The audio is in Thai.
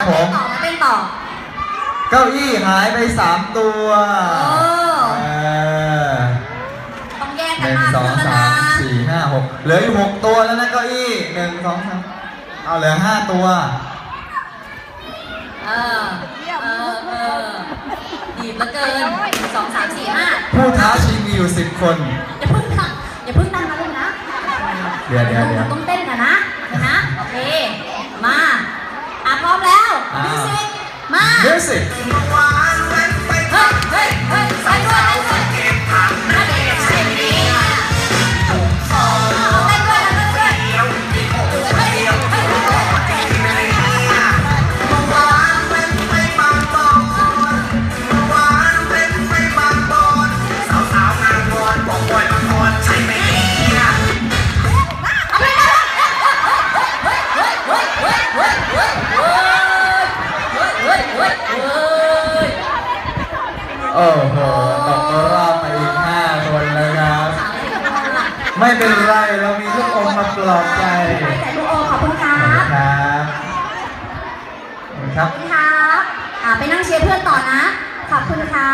ผมต่อมาเต้นต่อ เก้าอี้หายไปสามตัวโอ้เออต้องแยกหกันนึ่งมาสองแล้วสานะมสี่ห้าหกเหลืออยู่หกตัวแล้วนะเก้าอี้หนึ่งสองสามเอาเหลือห้าตัว เออเออเออดีบเหลือเกินหนึ่งสองสามสี่ห้าผู้ท้าชิงมีอยู่สิบคน อย่าเพิ่งทำอย่าเพิ่งตั้งนะลูกนะเดี๋ยวเดี๋ยวเดี๋ยว ต้องเต้นกันนะ Music เฮ้ยเฮ้ยเฮ้ยเฮ้ย โอ้โหตกรอบไปอีกห้าคนแล้วครับ ไม่เป็นไรเรามีลูกอมมาปลอบใจใส่ลูกโอขอบคุณครัขอบคุณบครับขอบคุณครับขอบคุณครับอ่าไปนั่งเชียร์เพื่อนต่อนะ ขอบคุณค่ะ